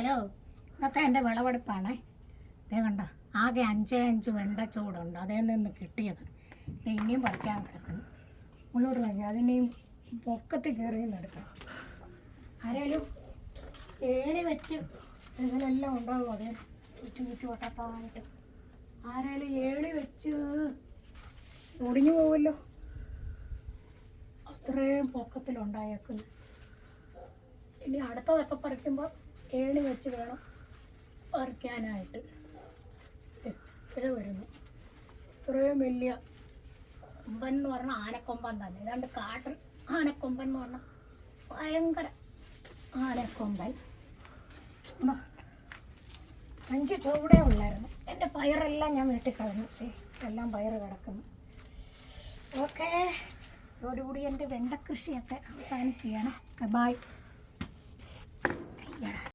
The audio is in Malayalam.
ഹലോ ഇന്നത്തെ എന്റെ വിളവെടുപ്പാണേ. ഇതേ കണ്ട ആകെ അഞ്ചേ അഞ്ച് വെണ്ട ചൂടുണ്ട്. അതേ നിന്ന് കിട്ടിയത്. ഇത് ഇനിയും പറിക്കാൻ കിടക്കുന്നു. മുന്നോട്ട് നോക്കി അതിനെയും പൊക്കത്തിൽ കയറി എടുക്കാം. ആരേലും ഏണി വെച്ച് ഇതിലെല്ലാം ഉണ്ടാവും അതേ ചുറ്റും ചുറ്റും ഒട്ടപ്പാവാനായിട്ട് ആരേലും ഏണി വെച്ച് ഒടിഞ്ഞു പോവല്ലോ. അത്രയും പൊക്കത്തിലുണ്ടായേക്കുന്നു. ഇനി അടുത്തതൊക്കെ പറിക്കുമ്പോൾ ഏണി വെച്ച് വേണം വരയ്ക്കാനായിട്ട് ഇത് വരുന്നു. ഇത്രയും വലിയ കൊമ്പൻ എന്ന് പറഞ്ഞാൽ ആനക്കൊമ്പൻ തന്നെ. ഏതാണ്ട് കാട്ടിൽ ആനക്കൊമ്പൻ എന്ന് പറഞ്ഞാൽ ഭയങ്കര ആനക്കൊമ്പൻ? അഞ്ച് ചുവടെ ഉള്ളായിരുന്നു. എന്റെ പയറെല്ലാം ഞാൻ വീട്ടിൽ കളഞ്ഞു. എല്ലാം പയറ് കിടക്കുന്നു. ഓക്കേ. ഇതോടുകൂടി എന്റെ വെണ്ട കൃഷിയൊക്കെ അവസാനിക്കുകയാണ്. ബൈ